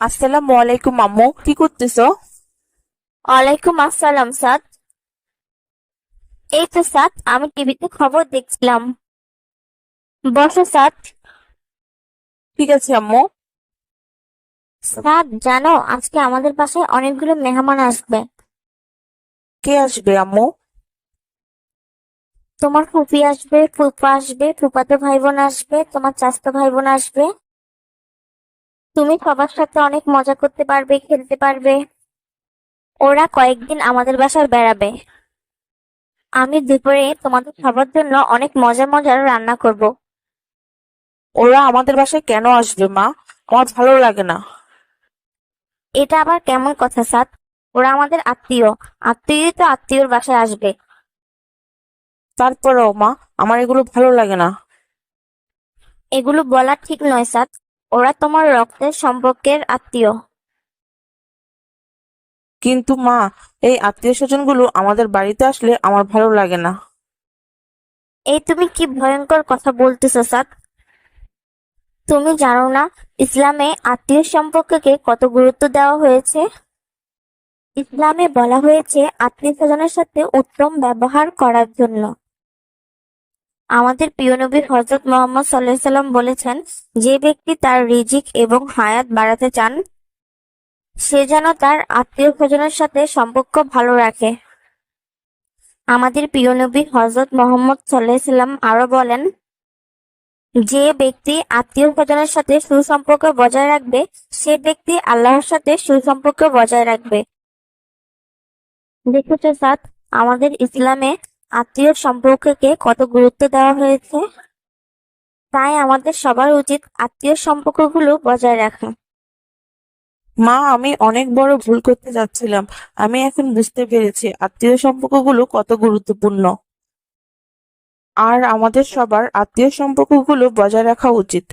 আসসালামু আলাইকুম আম্মু। কি করতেছো? ওয়ালাইকুম আসসালাম সাদ। এই তো সাদ আমি টিভিতে খবর দেখছিলাম। বসো সাদ। ঠিক আছে আম্মু। সাদ জানো আজকে আমাদের বাসায় অনেকগুলো মেহমান আসবে। কে আসবে আম্মু? তোমার ফুফি আসবে ফুফা আসবে ফুফাতো ভাই বোন আসবে তোমার চাচাতো ভাই বোন আসবে। তুমি সবার সাথে অনেক মজা করতে পারবে খেলতে পারবে। ওরা কয়েকদিন আমাদের বাসায় বেড়াবে। আমি দুপুরে তোমাদের সবার জন্য অনেক মজার মজার রান্না করব। ওরা আমাদের বাসায় কেন আসবে মা? আমার ভালো লাগে না। এটা আবার কেমন কথা সাত? ওরা আমাদের আত্মীয়। আত্মীয়ই তো আত্মীয়র বাসায় আসবে। তারপরেও মা আমার এগুলো ভালো লাগে না। এগুলো বলা ঠিক নয় সাত। ওরা তোমার রক্তের সম্পর্কের আত্মীয়। কিন্তু মা এই আত্মীয় স্বজনগুলো আমাদের বাড়িতে আসলে আমার ভালো লাগে না। এই তুমি কি ভয়ঙ্কর কথা বলতেছো সাত তুমি জানো না ইসলামে আত্মীয় সম্পর্ককে কত গুরুত্ব দেওয়া হয়েছে? ইসলামে বলা হয়েছে আত্মীয় স্বজনের সাথে উত্তম ব্যবহার করার জন্য। আমাদের প্রিয় নবী হজরত মোহাম্মদ সাল্লাম বলেছেন, যে ব্যক্তি তার রিজিক এবং হায়াত বাড়াতে চান, সে যেন তার আত্মীয় স্বজনের সাথে সম্পর্ক ভালো রাখে। আমাদের প্রিয় নবী হজরত মোহাম্মদ সাল্লাম আরও বলেন, যে ব্যক্তি আত্মীয় স্বজনের সাথে সুসম্পর্ক বজায় রাখবে, সে ব্যক্তি আল্লাহর সাথে সুসম্পর্ক বজায় রাখবে। দেখেছ সাত আমাদের ইসলামে আত্মীয় সম্পর্ককে কত গুরুত্ব দেওয়া হয়েছে? তাই আমাদের সবার উচিত আত্মীয় সম্পর্কগুলো বজায় রাখা। মা, আমি অনেক বড় ভুল করতে যাচ্ছিলাম। আমি এখন বুঝতে পেরেছি আত্মীয় সম্পর্কগুলো কত গুরুত্বপূর্ণ। আর আমাদের সবার আত্মীয় সম্পর্কগুলো বজায় রাখা উচিত।